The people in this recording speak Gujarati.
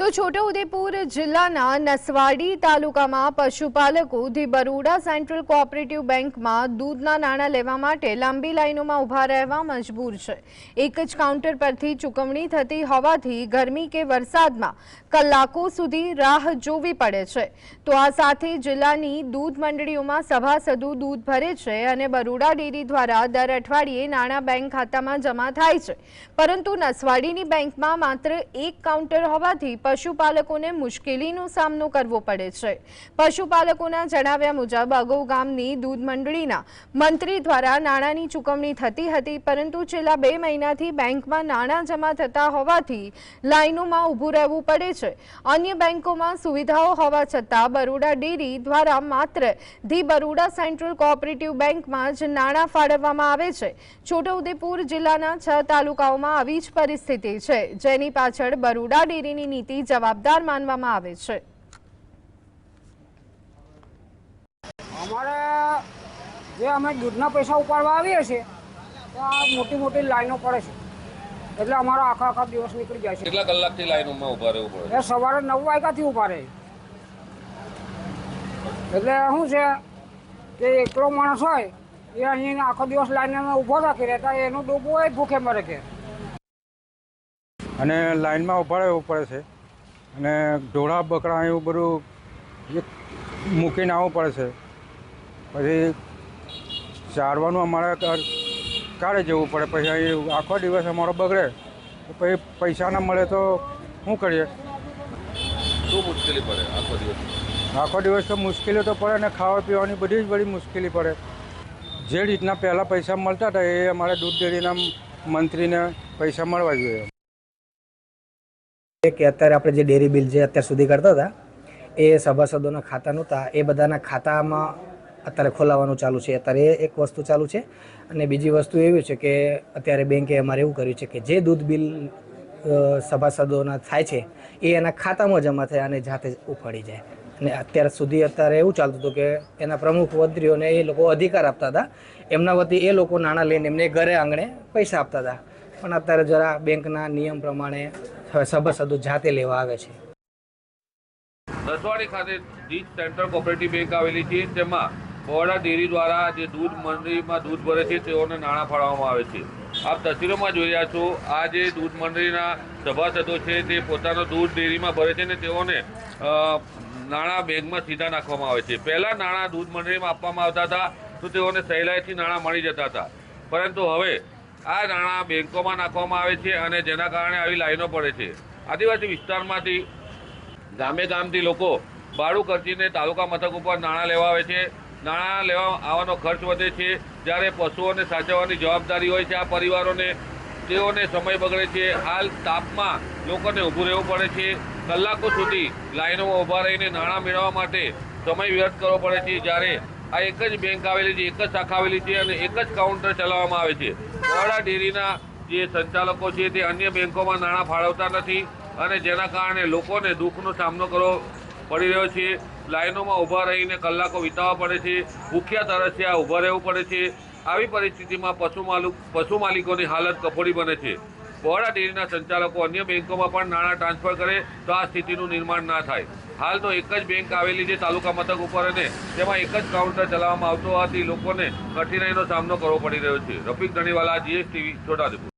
તો છોટાઉદેપુર જિલ્લાના નસવાડી તાલુકામાં પશુપાલકો ધી બરોડા સેન્ટ્રલ કોઓપરેટિવ બેંકમાં દૂધના નાણાં લેવા માટે લાંબી લાઈનોમાં ઊભા રહેવા મજબૂર છે. એક જ કાઉન્ટર પરથી ચૂકવણી થતી હોવાથી ગરમી કે વરસાદમાં કલાકો સુધી રાહ જોવી પડે છે. તો આ સાથે જિલ્લાની દૂધ મંડળીઓમાં સભાસદો દૂધ ભરે છે અને બરોડા ડેરી દ્વારા દર અઠવાડિયે નાણાં બેંક ખાતામાં જમા થાય છે. પરંતુ નસવાડીની બેંકમાં માત્ર એક કાઉન્ટર હોવાથી પશુપાલકોને મુશ્કેલીનો સામનો કરવો પડે છે. પશુપાલકોના જણાવ્યા મુજબ અગૌ ગામની દૂધ મંડળીના મંત્રી દ્વારા નાણાંની ચૂકવણી થતી હતી, પરંતુ છેલ્લા બે મહિનાથી બેંકમાં નાણાં જમા થતા હોવાથી લાઇનોમાં ઊભું રહેવું પડે છે. અન્ય બેંકોમાં સુવિધાઓ હોવા છતાં, બરોડા ડેરી દ્વારા માત્ર ધી બરોડા સેન્ટ્રલ કોઓપરેટિવ બેંકમાં જ નાણાં ફાળવવામાં આવે છે. છોટાઉદેપુર જિલ્લાના છ તાલુકાઓમાં આવી જ પરિસ્થિતિ છે. જેની પાછળ બરોડા ડેરીની નીતિ જવાબદાર માનવામાં આવે છે. અમારે જે અમે દૂધના પૈસા ઉપાડવા આવીએ છીએ ત્યાં મોટી મોટી લાઈનો પડે છે. એટલે અમારો આખા આખા દિવસ નીકળી જાય છે. કેટલા કલાકથી લાઈનોમાં ઊભા રહેવું પડે એ સવારે નવ વાગ્યાથી ઊભા રહે. એટલે શું છે કે એકલો માણસ હોય એ અહીં આખો દિવસ લાઈનમાં ઊભો રાખી રહેતા એનું ડૂબવું હોય ભૂખે મરે કે. અને લાઈનમાં ઊભા રહેવું પડે છે. અને ઢોળા બકરા એવું બધું મૂકીને આવવું પડે છે. પછી ચારવાનું અમારે કાઢે જવું પડે. પછી અહીં આખો દિવસ અમારો બગડે. તો પછી પૈસા ના મળે તો શું કરીએ? શું મુશ્કેલી પડે આખો દિવસ? આખો દિવસ તો મુશ્કેલી તો પડે ને ખાવા પીવાની બધી જ બધી મુશ્કેલી પડે. જે રીતના પહેલાં પૈસા મળતા હતા એ અમારે દૂધ ડેરીના મંત્રીને પૈસા મળવા જોઈએ. કે અત્યારે આપણે જે ડેરી બિલ જે અત્યાર સુધી કરતા હતા, એ સભાસદોના ખાતા નહોતા. એ બધાના ખાતામાં અત્યારે ખોલાવવાનું ચાલુ છે. અત્યારે એ એક વસ્તુ ચાલુ છે. અને બીજી વસ્તુ એવી છે કે અત્યારે બેંકે અમારે એવું કર્યું છે કે જે દૂધ બિલ સભાસદોના થાય છે, એ એના ખાતામાં જમા થાય અને જાતે જ ઉપાડી જાય. અને અત્યાર સુધી અત્યારે એવું ચાલતું હતું કે એના પ્રમુખ મંત્રીઓને એ લોકો અધિકાર આપતા હતા. એમના વતી એ લોકો નાણાં લઈને એમને ઘરે આંગણે પૈસા આપતા હતા. પણ અત્યારે જરા બેંકના નિયમ પ્રમાણે સભાસદો જાતે લેવા આવે છે. રસવાડી ખાતે ધી સેન્ટ્રલ કોઓપરેટિવ બેંક આવેલી છે તેમાં બરોડા ડેરી દ્વારા જે દૂધ મંડળીમાં દૂધ ભરે છે, તેઓને નાણાં ફાળવવામાં આવે છે. આપ તસવીરોમાં જોઈ રહ્યા છો, આ જે દૂધ મંડળીના સભાસદો છે, તે પોતાનો દૂધ ડેરીમાં ભરે છે ને તેઓને નાણાં બેંકમાં સીધા નાખવામાં આવે છે. પહેલાં નાણાં દૂધ મંડળીમાં આપવામાં આવતા હતા, તો તેઓને સહેલાઈથી નાણાં મળી જતા હતા. પરંતુ હવે આ નાણાં બેંકોમાં નાખવામાં આવે છે અને જેના કારણે આવી લાઈનો પડે છે. આદિવાસી વિસ્તારમાંથી ગામે ગામથી લોકો ભાડું ખર્ચીને તાલુકા મથક ઉપર નાણાં લેવા આવે છે. નાણાં લેવા આવવાનો ખર્ચ વધે છે. જ્યારે પશુઓને સાચવવાની જવાબદારી હોય છે. આ પરિવારોને, તેઓને સમય બગડે છે. હાલ તાપમાં લોકોને ઊભું રહેવું પડે છે. કલાકો સુધી લાઈનોમાં ઊભા રહીને નાણાં મેળવવા માટે સમય વ્યર્થ કરવો પડે છે. જ્યારે આ એક જ બેંક આવેલી છે, એક જ શાખા આવેલી છે અને એક જ કાઉન્ટર ચલાવવામાં આવે છે. બરોડા ડેરીના જે સંચાલકો છે તે અન્ય બેંકોમાં નાણાં ફાળવતા નથી અને જેના કારણે લોકોને દુઃખનો સામનો કરવો પડી રહ્યો છે. લાઇનોમાં ઊભા રહીને કલાકો વિતાવવા પડે છે, ભૂખ્યા તરસ્યા ઊભા રહેવું પડે છે. આવી પરિસ્થિતિમાં પશુ માલિક, પશુ માલિકોની હાલત કફોડી બને છે. બહોળા ડેરીના સંચાલકો અન્ય બેંકોમાં પણ નાણાં ટ્રાન્સફર કરે તો આ સ્થિતિનું નિર્માણ ના થાય. હાલ તો એક જ બેંક આવેલી છે તાલુકા મથક ઉપર અને તેમાં એક જ કાઉન્ટર ચલાવવામાં આવતો હોવાથી લોકોને કઠિનાઈનો સામનો કરવો પડી રહ્યો છે. રફીક ધણીવાલા જીએસટીવી છોટાઉદેપુર.